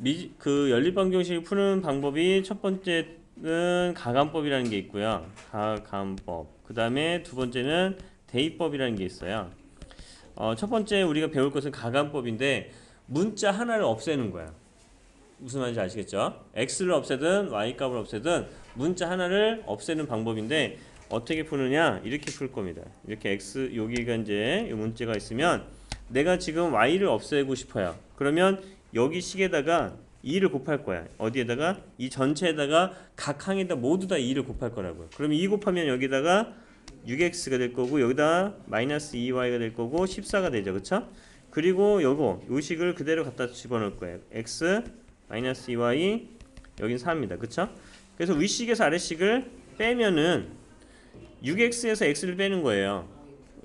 미, 그 연립방정식을 푸는 방법이 첫 번째는 가감법이라는 게 있고요. 가감법. 그 다음에 두 번째는 대입법이라는 게 있어요. 어, 첫 번째 우리가 배울 것은 가감법인데 문자 하나를 없애는 거야. 무슨 말인지 아시겠죠? x를 없애든 y 값을 없애든 문자 하나를 없애는 방법인데 어떻게 푸느냐 이렇게 풀 겁니다. 이렇게 x 여기가 이제 이 문자가 있으면 내가 지금 y를 없애고 싶어요. 그러면 여기 식에다가 2를 곱할 거야. 어디에다가 이 전체에다가 각 항에다 모두 다 2를 곱할 거라고요. 그럼 2 곱하면 여기다가 6x가 될 거고 여기다 마이너스 2y가 될 거고 14가 되죠. 그쵸? 그리고 요거 요 식을 그대로 갖다 집어넣을 거예요. x 마이너스 2y 여긴 4입니다. 그쵸? 그래서 위식에서 아래식을 빼면은 6x에서 x를 빼는 거예요.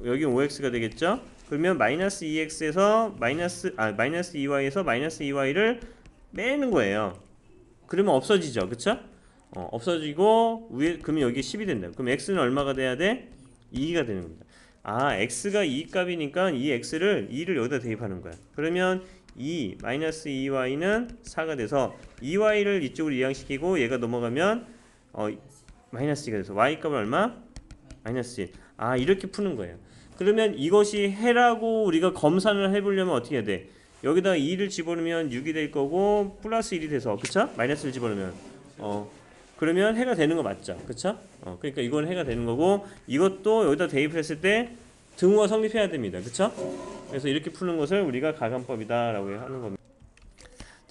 여기 5x가 되겠죠? 그러면 마이너스 2x에서 마이너스 아 마이너스 2y에서 마이너스 2y를 빼는 거예요. 그러면 없어지죠. 그쵸? 어, 없어지고 위에 그러면 여기 10이 된다. 그럼 x는 얼마가 돼야 돼? 2가 되는 겁니다. 아, x가 2 값이니까 이 x를 2를 여기다 대입하는 거야. 그러면 2 마이너스 2y는 4가 돼서 2y를 이쪽으로 이항시키고 얘가 넘어가면 어, 마이너스 2가 돼서 y 값은 얼마? 마이너스 1. 아, 이렇게 푸는 거예요. 그러면 이것이 해라고 우리가 검산을 해보려면 어떻게 해야 돼? 여기다 2를 집어넣으면 6이 될 거고 플러스 1이 돼서 그쵸? 마이너스를 집어넣으면 어 그러면 해가 되는 거 맞죠? 그쵸? 어 그러니까 이건 해가 되는 거고 이것도 여기다 대입을 했을 때 등호가 성립해야 됩니다. 그쵸? 그래서 이렇게 푸는 것을 우리가 가감법이다 라고 하는 겁니다.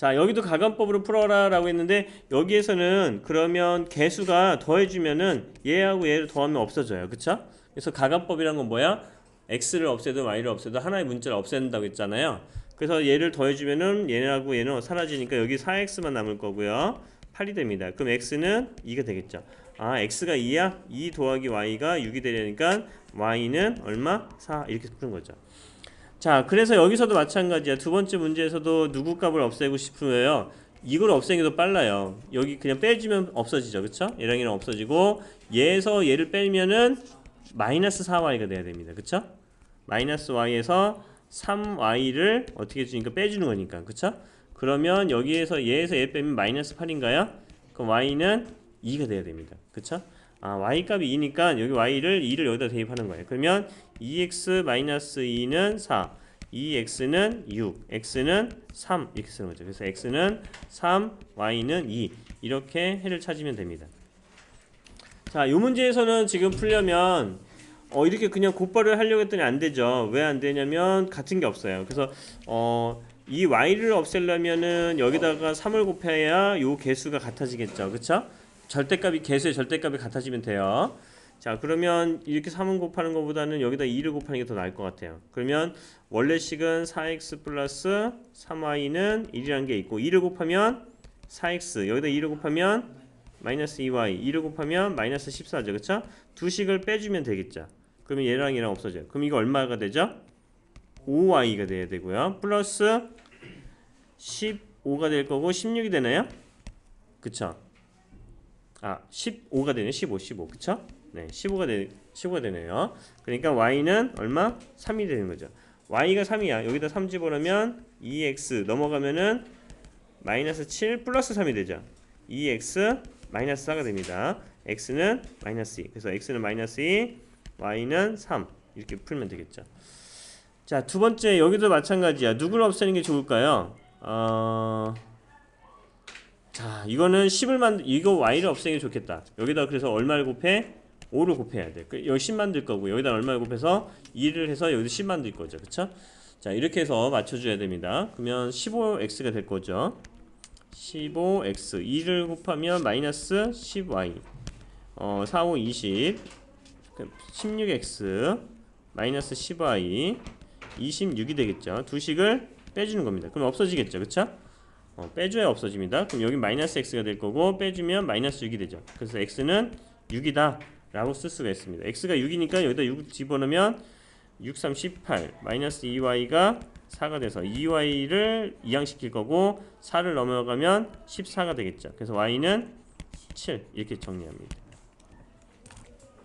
자 여기도 가감법으로 풀어라 라고 했는데 여기에서는 그러면 개수가 더해주면은 얘하고 얘를 더하면 없어져요. 그쵸? 그래서 가감법이란 건 뭐야? x를 없애든 y를 없애든 하나의 문자를 없앤다고 했잖아요. 그래서 얘를 더해주면은 얘하고 얘는 사라지니까 여기 4x만 남을 거고요. 8이 됩니다. 그럼 x는 2가 되겠죠. 아 x가 2야? 2 더하기 y가 6이 되려니까 y는 얼마? 4 이렇게 푸는 거죠. 자 그래서 여기서도 마찬가지야. 두 번째 문제에서도 누구 값을 없애고 싶으면 이걸 더 빨라요. 여기 그냥 빼주면 없어지죠. 그쵸? 얘랑 얘랑 없어지고 얘에서 얘를 빼면은 마이너스 4y가 돼야 됩니다. 그쵸? 마이너스 y에서 3y를 어떻게 주니까 빼주는 거니까. 그쵸? 그러면 여기에서 얘에서 얘 빼면 마이너스 8인가요? 그럼 y는 2가 돼야 됩니다. 그쵸? 아, y 값이 2니까 여기 y를 2를 여기다 대입하는 거예요. 그러면 2x 마이너스 2는 4, 2x는 6, x는 3 이렇게 쓰는 거죠. 그래서 x는 3, y는 2 이렇게 해를 찾으면 됩니다. 자, 이 문제에서는 지금 풀려면 어, 이렇게 그냥 곧바로 하려고 했더니 안 되죠. 왜 안 되냐면 같은 게 없어요. 그래서 어, 이 y를 없애려면은 여기다가 3을 곱해야 요 개수가 같아지겠죠. 그쵸? 절대값이 개수의 절대값이 같아지면 돼요. 자, 그러면 이렇게 3을 곱하는 것보다는 여기다 2를 곱하는 게 더 나을 것 같아요. 그러면 원래 식은 4x 플러스 3y는 1이라는 게 있고 2를 곱하면 4x 여기다 2를 곱하면 마이너스 2y 2를 곱하면 마이너스 14죠. 그쵸? 두 식을 빼주면 되겠죠. 그러면 얘랑 얘랑 없어져요. 그럼 이거 얼마가 되죠? 5y가 돼야 되고요. 플러스 15가 될 거고 16이 되나요? 그쵸? 아, 15가 되네. 15, 15. 그쵸? 네, 15가 되 15가 되네요. 그러니까 y는 얼마? 3이 되는 거죠. y가 3이야. 여기다 3 집어넣으면 2x 넘어가면은 마이너스 7 플러스 3이 되죠. 2x 마이너스 4가 됩니다. x는 마이너스 2. 그래서 x는 마이너스 2, y는 3. 이렇게 풀면 되겠죠. 자, 두 번째 여기도 마찬가지야. 누구를 없애는 게 좋을까요? 어... 자, 이거는 10을 만 이거 y를 없애는 게 좋겠다. 여기다 그래서 얼마를 곱해? 5를 곱해야 돼. 그 여기 10 만들 거고 여기다 얼마를 곱해서 2를 해서 여기 10 만들 거죠. 그쵸 자, 이렇게 해서 맞춰 줘야 됩니다. 그러면 15x가 될 거죠. 15x 2를 곱하면 마이너스 10y 어, 4, 5, 20 16x 마이너스 10y 26이 되겠죠. 두 식을 빼주는 겁니다. 그럼 없어지겠죠. 그쵸? 어, 빼줘야 없어집니다. 그럼 여기 마이너스 x가 될 거고 빼주면 마이너스 6이 되죠. 그래서 x는 6이다 라고 쓸 수가 있습니다. x가 6이니까 여기다 6 집어넣으면 6, 3, 18 마이너스 2y가 4가 돼서 2y를 이항시킬 거고 4를 넘어가면 14가 되겠죠. 그래서 y는 7 이렇게 정리합니다.